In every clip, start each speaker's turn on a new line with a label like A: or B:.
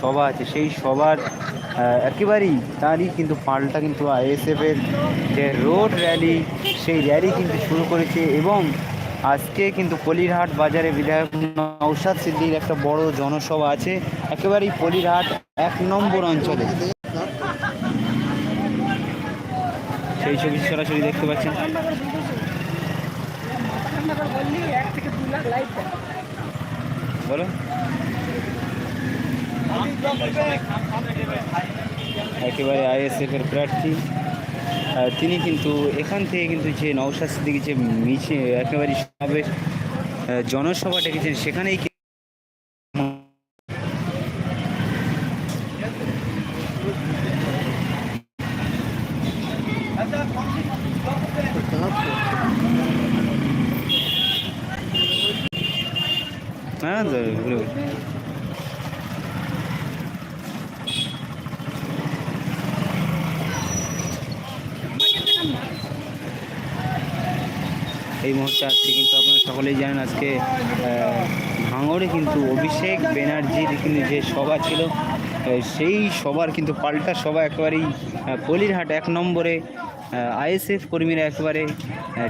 A: সভা আছে, সেই সভার একেবারেই তারই কিন্তু পাল্টা কিন্তু আইএসএফের যে রোড র্যালি, সেই র্যালি কিন্তু শুরু করেছে এবং আজকে কিন্তু পলিরহাট বাজারে বিধায়ক নৌসাদ সিদ্দির একটা বড় জনসভা আছে, একেবারেই পলিরহাট এক নম্বর অঞ্চলে। সেই ছবি সরাসরি দেখতে পাচ্ছেন। বলো একেবারে আইএসএফ এর প্রার্থী। তিনি কিন্তু এখান থেকে কিন্তু যে নৌসাদ সিদ্দিকি যে মিছে, একেবারে সবে জনসভা ডেকেছেন, সেখানেই হ্যাঁ তো ঘুরে ঘুরে। এই মুহূর্তে আজকে কিন্তু আপনারা সকলেই জানেন আজকে ভাঙড়ে কিন্তু অভিষেক ব্যানার্জির কিন্তু যে সভা ছিল সেই সভার কিন্তু পাল্টা সভা একেবারেই পলিরহাট এক নম্বরে আইএসএফ কর্মীরা একেবারে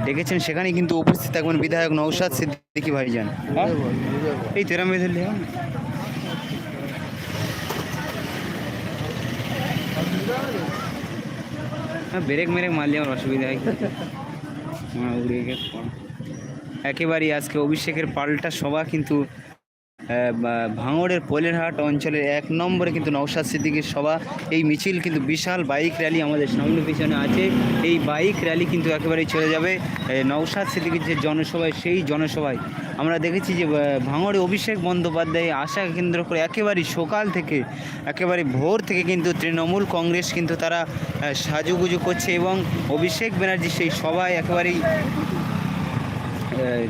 A: ডেকেছেন। সেখানে কিন্তু উপস্থিত থাকবেন বিধায়ক নৌসাদ সিদ্দিকি ভাইজান। হ্যাঁ? এই তেরা মেয়ে ধরলে হ্যাঁ ব্রেক মেরেক মারলে আমার অসুবিধা হয়। হ্যাঁ, উড়ে গেছে একেবারেই আজকে অভিষেকের পাল্টা সভা কিন্তু ভাঙড়ের পোলেরহাট অঞ্চলের এক নম্বরে কিন্তু নৌসাদ সিদ্দিকের সভা এই মিছিল কিন্তু বিশাল বাইক র্যালি আমাদের সামনে পিছনে আছে। এই বাইক র্যালি কিন্তু একেবারেই চলে যাবে। নৌসাদ সিদ্দিকের যে জনসভায়, সেই জনসভায় আমরা দেখেছি যে ভাঙড়ে অভিষেক বন্দ্যোপাধ্যায় আশা কেন্দ্র করে একেবারেই সকাল থেকে একেবারে ভোর থেকে কিন্তু তৃণমূল কংগ্রেস কিন্তু তারা সাজুগুজু করছে এবং অভিষেক ব্যানার্জি সেই সভায় একেবারেই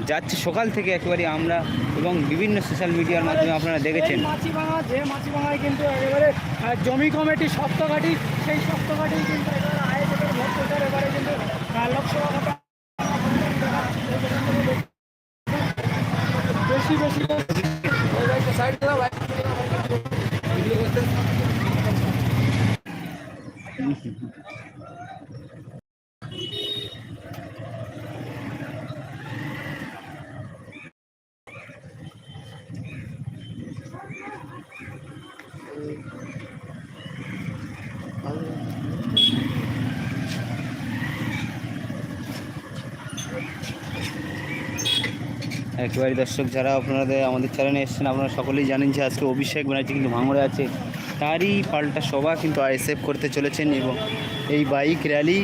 A: যাচ্ছে সকাল থেকে একেবারে আমরা এবং বিভিন্ন সোশ্যাল মিডিয়ার মাধ্যমে আপনারা দেখেছেন।
B: মাছিভাঙা যে মাছিভাঙায় কিন্তু একেবারে জমি কমিটি সপ্তঘাটি সেই সপ্তঘাটি কিন্তু একেবারে আয়োজকের ভোট প্রচার এবারে কিন্তু লোকসভা বেশি বেশি সাইড
A: একেবারে দর্শক যারা আপনাদের আমাদের চ্যানেলে এসেছেন, আপনারা সকলেই জানেন যে আজকে অভিষেক ব্যানার্জি কিন্তু ভাঙড়ে আছে। তারই পাল্টা সভা কিন্তু আইএসএফ করতে চলেছেন এবং এই বাইক র্যালি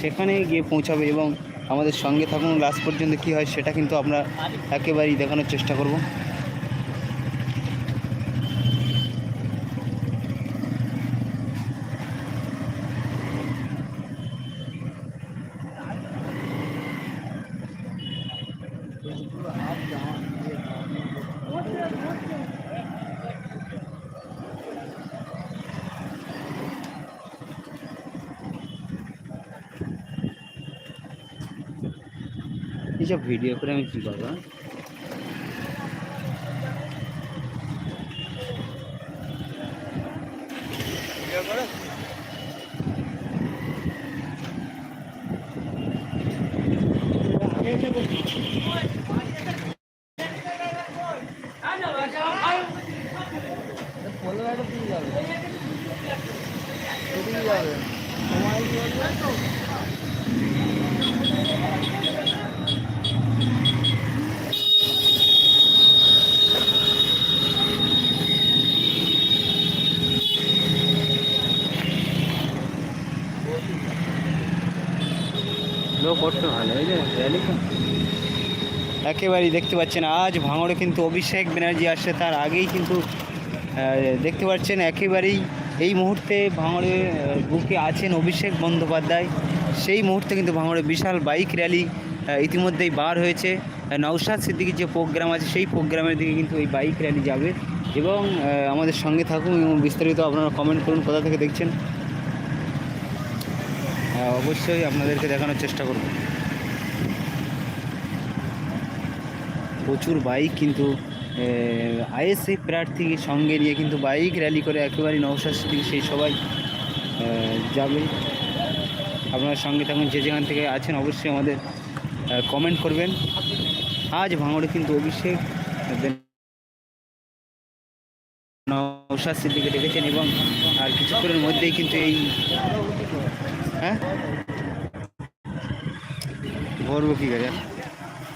A: সেখানে গিয়ে পৌঁছাবে এবং আমাদের সঙ্গে থাকুন। লাস্ট পর্যন্ত কি হয় সেটা কিন্তু আমরা একেবারেই দেখানোর চেষ্টা করব। ভিডিও করে আমি কী করব হ্যাঁ? লোক করতে ভালো এই যে র্যালি তো একেবারেই দেখতে পাচ্ছেন, আজ ভাঙড়ে কিন্তু অভিষেক ব্যানার্জি আসছে, তার আগেই কিন্তু দেখতে পাচ্ছেন একেবারেই এই মুহূর্তে ভাঙড়ে বুকে আছেন অভিষেক বন্দ্যোপাধ্যায়। সেই মুহূর্তে কিন্তু ভাঙড়ে বিশাল বাইক র্যালি ইতিমধ্যেই বার হয়েছে। নওশাদ সিদ্দিকির যে প্রোগ্রাম আছে, সেই প্রোগ্রামের দিকে কিন্তু এই বাইক র্যালি যাবে। এবং আমাদের সঙ্গে থাকুন এবং বিস্তারিত আপনারা কমেন্ট করুন, কোথা থেকে দেখছেন। অবশ্যই আপনাদেরকে দেখানোর চেষ্টা করব। প্রচুর বাইক কিন্তু আইএসএ প্রার্থী সঙ্গে নিয়ে কিন্তু বাইক র্যালি করে একেবারে নৌশাদ সিদ্দিকি সেই সবাই যাবে। আপনার সঙ্গে থাকুন, যে যেখান থেকে আছেন অবশ্যই আমাদের কমেন্ট করবেন। আজ ভাঙড়ে কিন্তু অভিষেক নৌশাদ সিদ্দিকে ডেকেছেন এবং আর কিছুক্ষণের মধ্যেই কিন্তু এই হ্যাঁ? ভরবো কি গাড়ি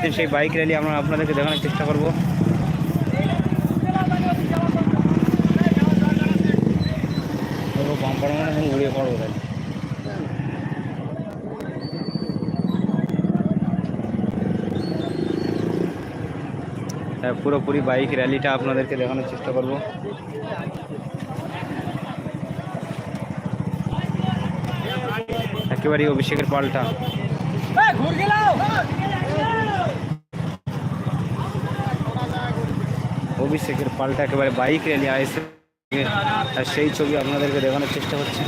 A: পাচ্ছেন সেই বাইক র্যালি আমরা আপনাদেরকে দেখানোর চেষ্টা করব। হ্যাঁ, পুরোপুরি বাইক র্যালিটা আপনাদেরকে দেখানোর চেষ্টা করব। একেবারেই অভিষেকের পাল্টা। অভিষেকের পাল্টা একেবারে বাইক র্যালি আইসে আর সেই ছবি আপনাদেরকে দেখানোর চেষ্টা হচ্ছে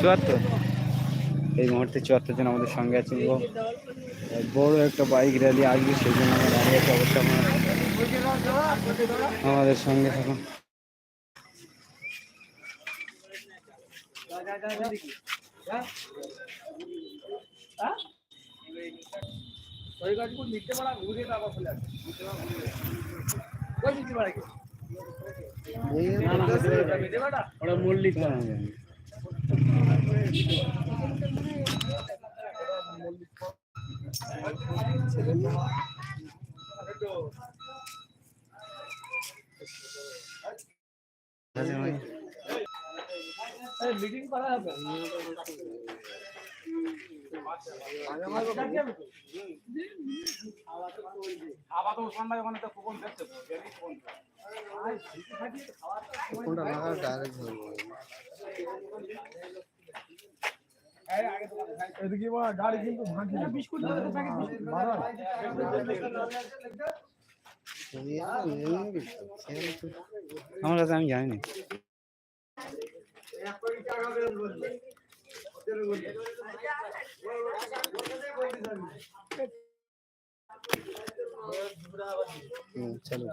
A: চুয়াত্তর? এই মুহূর্তে চুয়াত্তর জন আমাদের সঙ্গে আছেন এবং বড় একটা বাইক র্যালি আসবে সেই জন্য আমরা দাঁড়িয়ে আছি অবশ্যই আমাদের সঙ্গে থাকুন। মল্লিক।
B: মিটিং করা হবে।
C: কোনটা লাগা ডাইরেক্ট ধরবো
B: এদিকে গাড়ি কিন্তু ভাঙছে। বিস্কুট
A: আমার কাছে আমি জানি। না
C: হুম, চলো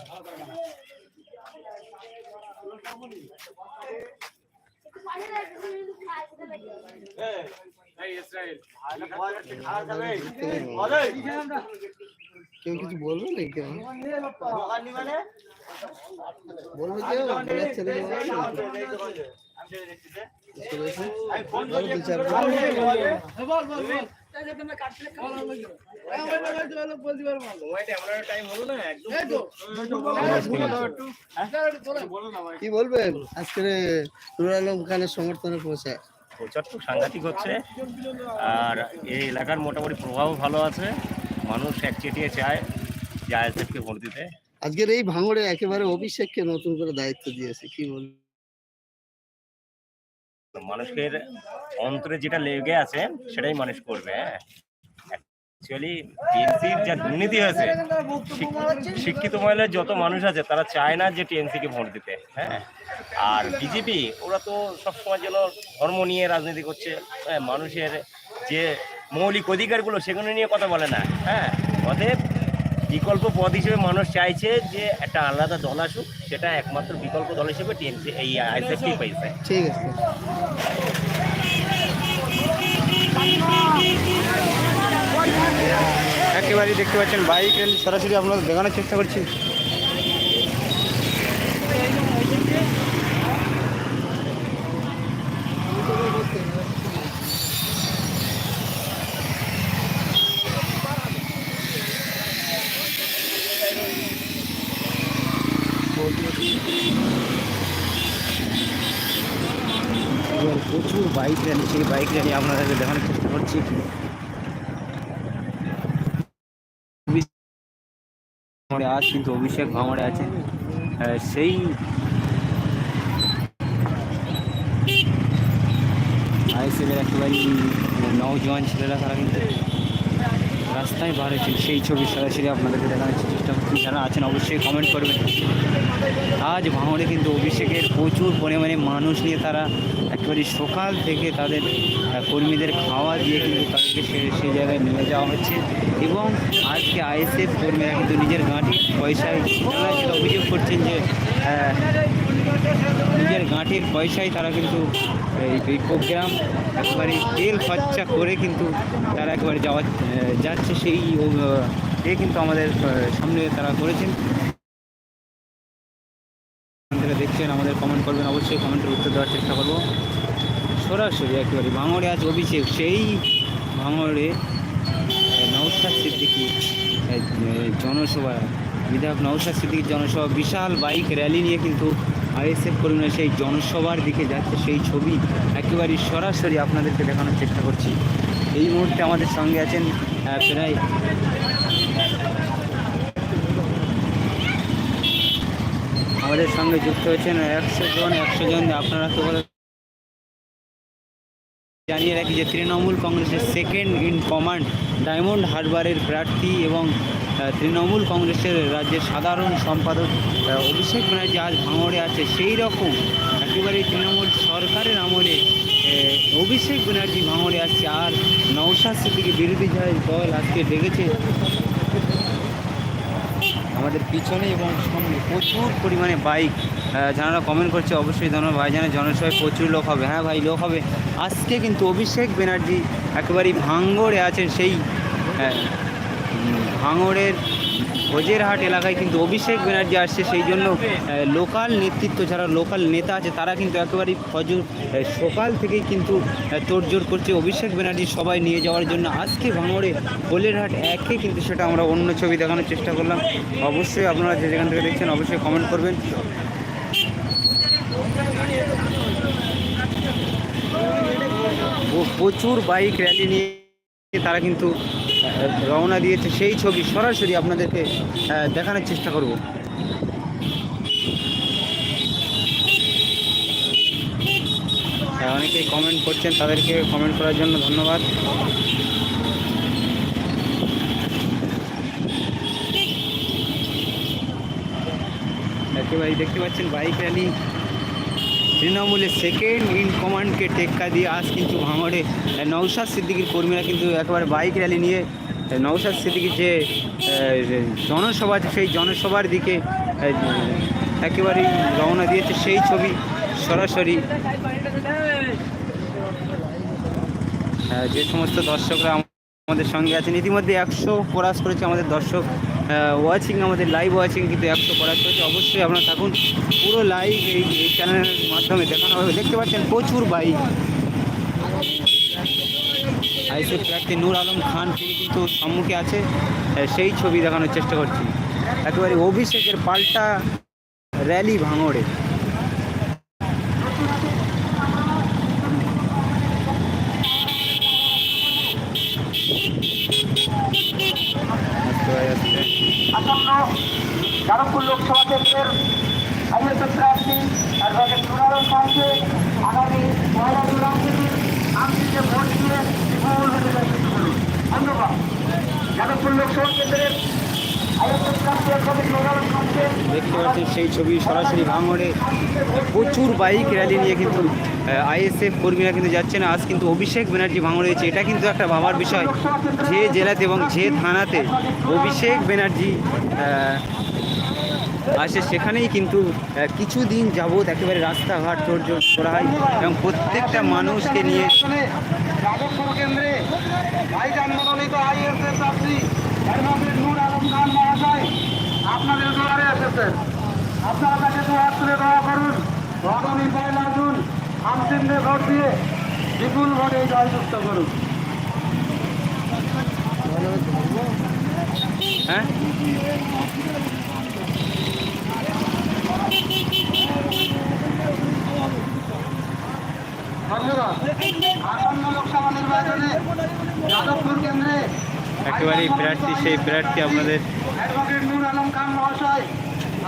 C: কেউ কিছু বলবে না কেউ বলবে কেউ বলার ছেলে কি বলবেন? আজকে নুর আলম খানের সমর্থনে পৌঁছে।
D: প্রচার তো সাংঘাতিক হচ্ছে আর এই এলাকার মোটামুটি প্রভাব ভালো আছে। মানুষ একচেটিয়ে চায় যে আইএসএফকে ভোট দিতে।
C: আজকের এই ভাঙড়ে একেবারে অভিষেককে নতুন করে দায়িত্ব দিয়েছে কি বলবেন
D: মানুষের অন্তরে যেটা লেগে আছে সেটাই মানুষ করবে অ্যাকচুয়ালি টিএনসির যা দুর্নীতি হয়েছে শিক- শিক্ষিত মহিলার যত মানুষ আছে তারা চায় না যে টিএনসিকে ভোট দিতে হ্যাঁ। আর বিজেপি ওরা তো সবসময় যেন ধর্ম নিয়ে রাজনীতি করছে হ্যাঁ, মানুষের যে মৌলিক অধিকারগুলো সেগুলো নিয়ে কথা বলে না হ্যাঁ। অতএব বিকল্প পদ হিসেবে মানুষ চাইছে যে একটা আলাদা দল আসুক সেটা একমাত্র বিকল্প দল হিসেবে টিএনসি এই আইএসএফটি পাইছে।
C: ঠিক আছে।
A: একেবারেই দেখতে পাচ্ছেন বাইক র্যালি সরাসরি আপনাদের দেখানোর চেষ্টা করছি। এবার প্রচুর বাইক র্যালি সেই বাইক র্যালি আপনাদেরকে দেখানোর চেষ্টা করছি। আজ কিন্তু অভিষেক ভাঙড়ে আছে। সেই আইএসএফের একেবারেই নওজোয়ান ছেলেরা তারা কিন্তু রাস্তায় বার হয়েছিল সেই ছবি সরাসরি আপনাদেরকে দেখানোর চেষ্টা করছি। যারা আছেন অবশ্যই কমেন্ট করবেন। আজ ভাঙড়ে কিন্তু অভিষেকের প্রচুর পরিমাণে মানুষ নিয়ে তারা একেবারে সকাল থেকে তাদের কর্মীদের খাওয়া দিয়ে কিন্তু তাদেরকে সে, সেই জায়গায় নিয়ে যাওয়া হচ্ছে। এবং আজকে আইএসএফ কর্মীরা কিন্তু নিজের গাঁটির পয়সায় অভিযোগ করছেন যে নিজের গাঁটির পয়সায় তারা কিন্তু এই- প্রোগ্রাম একেবারে তেল খরচা করে কিন্তু তারা একবারে যাওয়া যাচ্ছে সেই এ কিন্তু আমাদের সামনে তারা করেছেন। দেখছেন, আমাদের কমেন্ট করবেন, অবশ্যই কমেন্টের উত্তর দেওয়ার চেষ্টা করব। সরাসরি একেবারে ভাঙড়ে আজ অভিষেক, সেই ভাঙড়ে নওশাদ সিদ্দিকি জনসভা, বিধায়ক নওশাদ সিদ্দিকির জনসভা, বিশাল বাইক র্যালি নিয়ে কিন্তু আইএসএফ কর্মীরা সেই জনসভার দিকে যাচ্ছে, সেই ছবি একেবারে সরাসরি আপনাদেরকে দেখানোর চেষ্টা করছি। এই মুহূর্তে আমাদের সঙ্গে আছেন প্রায় আমাদের সঙ্গে যুক্ত হয়েছেন একশো জন একশো জন, আপনারা কেবল জানিয়ে রাখি যে তৃণমূল কংগ্রেসের সেকেন্ড ইন কমান্ড ডায়মন্ড হারবারের প্রার্থী এবং তৃণমূল কংগ্রেসের রাজ্যের সাধারণ সম্পাদক অভিষেক ব্যানার্জি আজ ভাঙড়ে আছে। সেই রকম একেবারে তৃণমূল সরকারের আমলে অভিষেক ব্যানার্জি ভাঙড়ে আসছে। আর নৌশাদ সিদ্দিকি বিরোধী দল আজকে ডেকেছে। আমাদের পিছনে এবং সামনে প্রচুর পরিমাণে বাইক যারা কমেন্ট করছে অবশ্যই ধন্যবাদ ভাই জানে জনসভায় প্রচুর লোক হবে। হ্যাঁ ভাই লোক হবে। আজকে কিন্তু অভিষেক ব্যানার্জি একেবারেই ভাঙ্গড়ে আছেন। সেই উম, ভাঙড়ের ভোজেরহাট এলাকায় কিন্তু অভিষেক ব্যানার্জি আসছে, সেই জন্য লোকাল নেতৃত্ব যারা লোকাল নেতা আছে, তারা কিন্তু একেবারেই ফজর সকাল থেকেই কিন্তু তোড়জোড় করছে অভিষেক ব্যানার্জি সবাই নিয়ে যাওয়ার জন্য। আজকে ভাঙড়ে কোলেরহাট একে কিন্তু সেটা আমরা অন্য ছবি দেখানোর চেষ্টা করলাম। অবশ্যই আপনারা যে যেখান থেকে দেখছেন, অবশ্যই কমেন্ট করবেন। প্রচুর বাইক র্যালি নিয়ে তারা কিন্তু রওনা দিয়েছে সেই ছবি সরাসরি আপনাদেরকে দেখানোর চেষ্টা করব। অনেকেই কমেন্ট করছেন, তাদেরকে কমেন্ট করার জন্য ধন্যবাদ। একেবারে দেখতে পাচ্ছেন বাইক র্যালি তৃণমূলের সেকেন্ড ইন কমান্ডকে টেক্কা দিয়ে আজ কিন্তু ভাঙড়ে নৌসাদ সিদ্দিকির কর্মীরা কিন্তু একেবারে বাইক র্যালি নিয়ে নৌসাদ সিদ্দিকির যে জনসভা আছে, সেই জনসভার দিকে একেবারেই রওনা দিয়েছে সেই ছবি সরাসরি। যে সমস্ত দর্শকরা আমাদের সঙ্গে আছেন, ইতিমধ্যে একশো ক্রাস করেছে আমাদের দর্শক। ওয়াচিং আমাদের লাইভ ওয়াচিং কিন্তু একশো ক্রাস করেছে। অবশ্যই আপনারা থাকুন, পুরো লাইভ এই এই চ্যানেলের মাধ্যমে দেখানো হবে। দেখতে পাচ্ছেন প্রচুর বাইক আইসিএফ প্রার্থী নূর আলম খান, তিনি কিন্তু সম্মুখে আছে। সেই ছবি দেখানোর চেষ্টা করছি। একেবারে অভিষেকের পাল্টা র্যালি ভাঙড়ে আস্তে ভাই, আস্তে।
E: আসন্ন যাদবপুর লোকসভা কেন্দ্রের আইএসএফ প্রার্থী অ্যাডভোকেট নুরালম খানকে আগামী পয়লা জুলাই থেকে আমদিকে ভোট দিয়ে বিপুল হতে যাচ্ছে বলুন ধন্যবাদ যাদবপুর লোকসভা কেন্দ্রের আইএসএফ প্রার্থী অ্যাডভোকেট নুরালম খানকে
A: দেখতে পাচ্ছেন সেই ছবি সরাসরি ভাঙড়ে প্রচুর বাইক র্যালি নিয়ে কিন্তু আইএসএফ কর্মীরা কিন্তু যাচ্ছে না আজ কিন্তু অভিষেক ব্যানার্জি ভাঙড়ে হয়েছে এটা কিন্তু একটা ভাবার বিষয়। যে জেলাতে এবং যে থানাতে অভিষেক ব্যানার্জি আসে, সেখানেই কিন্তু কিছুদিন যাবৎ একেবারে রাস্তাঘাট তোড়জোড় করা হয় এবং প্রত্যেকটা মানুষকে নিয়ে
E: মনোনীত আইএসএফ
A: আপনাদের দুয়ারে এসেছেন। আপনারা তাকে দুয়ার তুলে দোয়া করুন। আগামী পয়লা জুন আমসিন্দে ভোট দিয়ে বিপুল ভোটে জয়যুক্ত করুন।
B: হ্যাঁ?
A: ধন্যবাদ। আসন্ন লোকসভা নির্বাচনে যাদবপুর কেন্দ্রে
B: একেবারেই প্রার্থী সেই প্রার্থী আপনাদের
A: অ্যাডভোকেট নূর আলম খান মহাশয়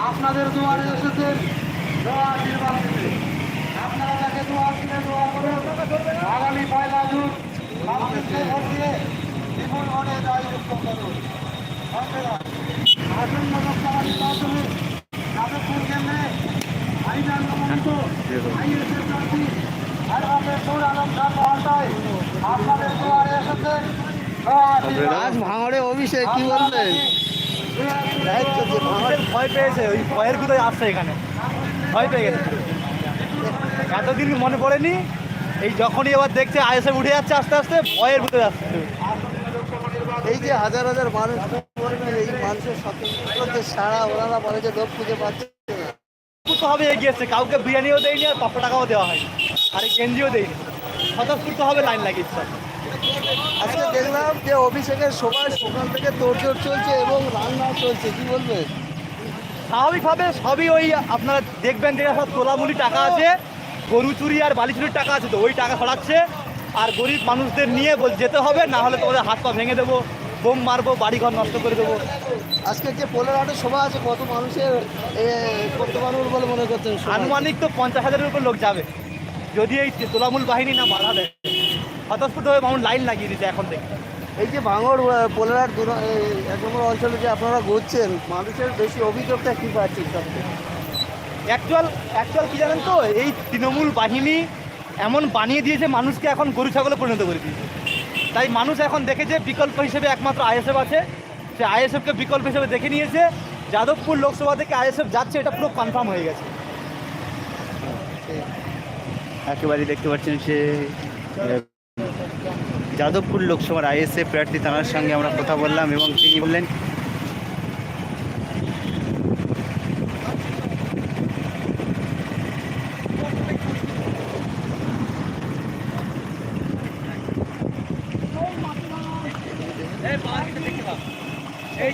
A: আপনাদের দুয়ারে এসেছেন দোয়া আশীর্বাদ দিতে আপনারা তাকে দোয়া দিলে দোয়া করুন। আগামী পয়লা জুন বাংলাদেশে ভোট দিয়ে বিপুল ভোটে জয়যুক্ত করুন। ধন্যবাদ। আসন্ন লোকসভা নির্বাচনে যাদবপুর কেন্দ্রে আইনার মনোনীত আইএসএফ প্রার্থী অ্যাডভোকেট নূর আলম খান মহাশয় আপনাদের দুয়ারে এসেছেন
C: আজ ভাঙড়ে অভিষেক কি বলবেন লাইভ চলছে ভাঙড়ে
E: ভয় পেয়েছে ওই ভয়ের কোথায় আসছে এখানে। ভয় পেয়ে গেছে। এতদিন মনে পড়েনি এই যখনই এবার দেখছে আইএসএ উঠে যাচ্ছে আস্তে আস্তে ভয়ের ভিতরে যাচ্ছে
C: এই যে হাজার হাজার মানুষ এই মানুষের স্বতন্ত্র সারা ওনারা বলে যে লোক খুঁজে পাচ্ছে
E: হবে এগিয়েছে কাউকে বিরিয়ানিও দেয়নি আর পাঁচশো টাকাও দেওয়া হয়নি। আর গেঞ্জিও দেয়নি। স্বতঃস্ফূর্ত হবে লাইন লাগিয়েছে।
C: আজকে দেখলাম যে অভিষেকের সময় সকাল থেকে তোড়জোড় চলছে এবং রান্না চলছে কি বলবেন
E: স্বাভাবিকভাবে সবই ওই আপনারা দেখবেন যে সব তোলামুলি টাকা আছে গরু চুরি আর বালি চুরির টাকা আছে তো ওই টাকা ছড়াচ্ছে আর গরিব মানুষদের নিয়ে বল যেতে হবে না হলে তোমাদের হাত পা ভেঙে দেবো বোম মারবো বাড়িঘর নষ্ট করে দেবো।
C: আজকে যে পোলের হাটে সভা আছে কত মানুষের করতে পারব বলে মনে করছেন
E: আনুমানিক তো পঞ্চাশ হাজারের উপর লোক যাবে। যদি এই তোলামূল বাহিনী না বাধা দেয়। স্বতঃস্ফূর্ত হয়ে মানুষ লাইন লাগিয়ে দিতে এখন থেকে
C: এই যে ভাঙড় পোলের দু এক নম্বর অঞ্চলে যে আপনারা ঘুরছেন মানুষের বেশি অভিযোগটা কী পাচ্ছেন
E: অ্যাকচুয়াল অ্যাকচুয়াল কী জানেন তো? এই তৃণমূল বাহিনী এমন বানিয়ে দিয়েছে মানুষকে এখন গরু ছাগলে পরিণত করে দিয়েছে। তাই মানুষ এখন দেখেছে বিকল্প হিসেবে একমাত্র আইএসএফ আছে। সে আইএসএফকে বিকল্প হিসেবে দেখে নিয়েছে। যাদবপুর লোকসভা থেকে আইএসএফ যাচ্ছে এটা পুরো কনফার্ম হয়ে গেছে।
B: একেবারেই দেখতে পাচ্ছেন সে যাদবপুর লোকসভার আইএসএ প্রার্থী তাঁর সঙ্গে আমরা কথা বললাম এবং তিনি বললেন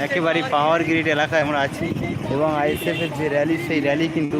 B: একেবারেই পাওয়ার গ্রিড এলাকায় আমরা আছি এবং আইএসএফ এর যে র্যালি, সেই র্যালি কিন্তু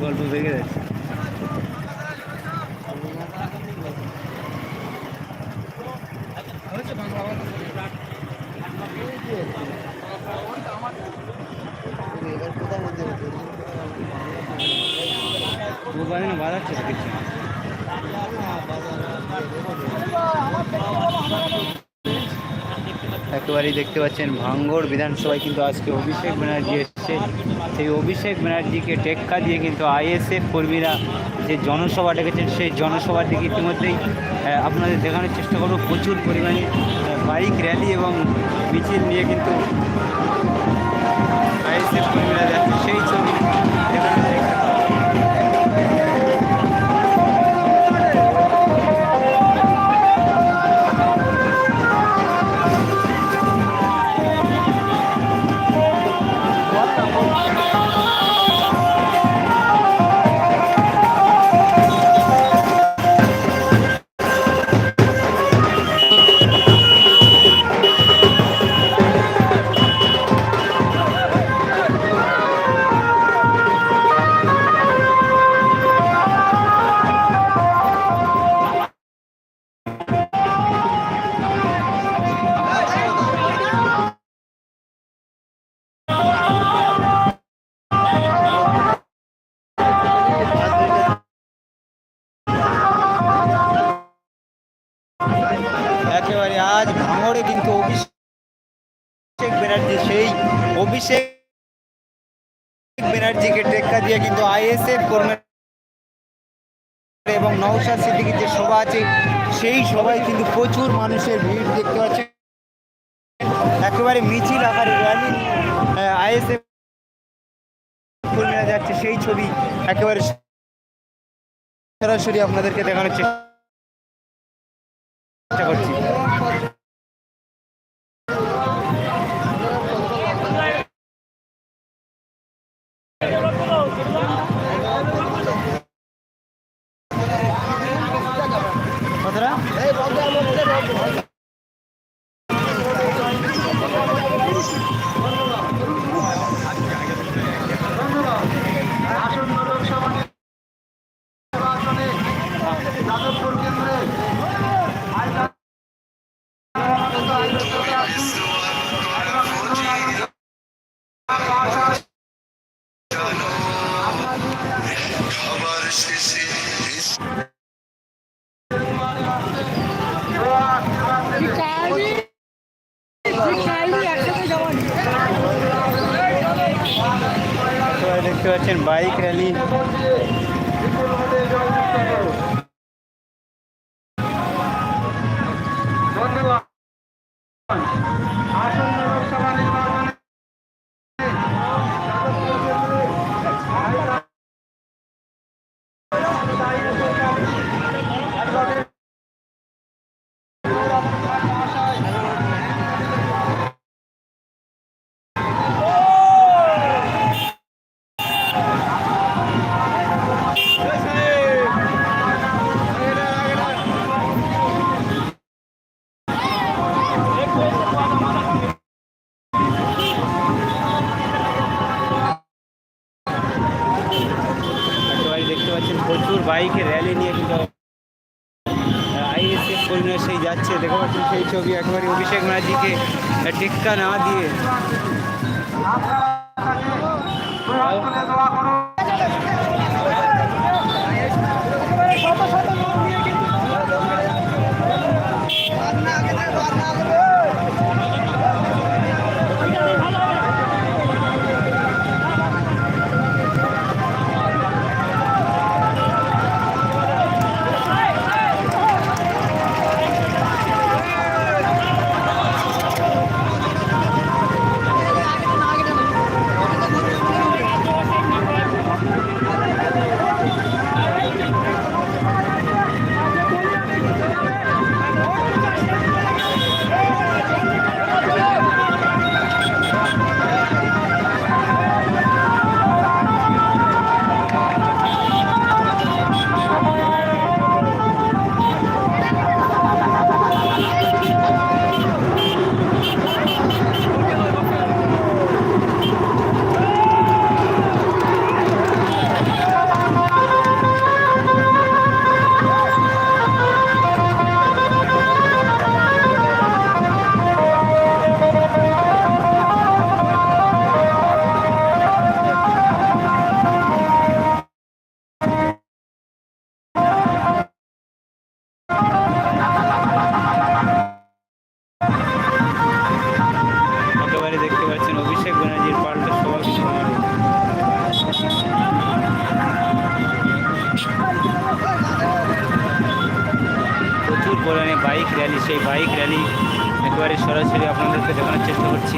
B: গল্প ভেঙে যাচ্ছে
C: এবার কোথাও মধ্যে হচ্ছে?
B: ও বাজে না বাজাচ্ছে তো কিছু একেবারেই দেখতে পাচ্ছেন ভাঙ্গর বিধানসভায় কিন্তু আজকে অভিষেক ব্যানার্জি এসছে। সেই অভিষেক ব্যানার্জিকে টেক্কা দিয়ে কিন্তু আইএসএফ কর্মীরা যে জনসভা ডেকেছেন, সেই জনসভার দিকে ইতিমধ্যেই আপনাদের দেখানোর চেষ্টা করব। প্রচুর পরিমাণে বাইক র্যালি এবং মিছিল নিয়ে কিন্তু আইএসএফ
A: কর্মী এবং নওশাদ সিদ্দিকির যে সভা আছে, সেই সভায় কিন্তু প্রচুর মানুষের ভিড় দেখতে পাচ্ছেন। একেবারে মিছিল আকারে র্যালি আইএসএফ কর্মীরা যাচ্ছে, সেই ছবি একেবারে সরাসরি আপনাদেরকে দেখানোর চেষ্টা করছি। কতটা র্যালি পাচ্ছেন প্রচুর বাইকে র্যালি নিয়ে কিন্তু আইএসএফ কর্মীরা সেই যাচ্ছে। দেখতে পাচ্ছেন সেই ছবি একেবারে অভিষেক ব্যানার্জিকে টেক্কা না দিয়ে। বাইক র্যালি সেই বাইক র্যালি একেবারে সরাসরি আপনাদেরকে দেখানোর চেষ্টা করছি।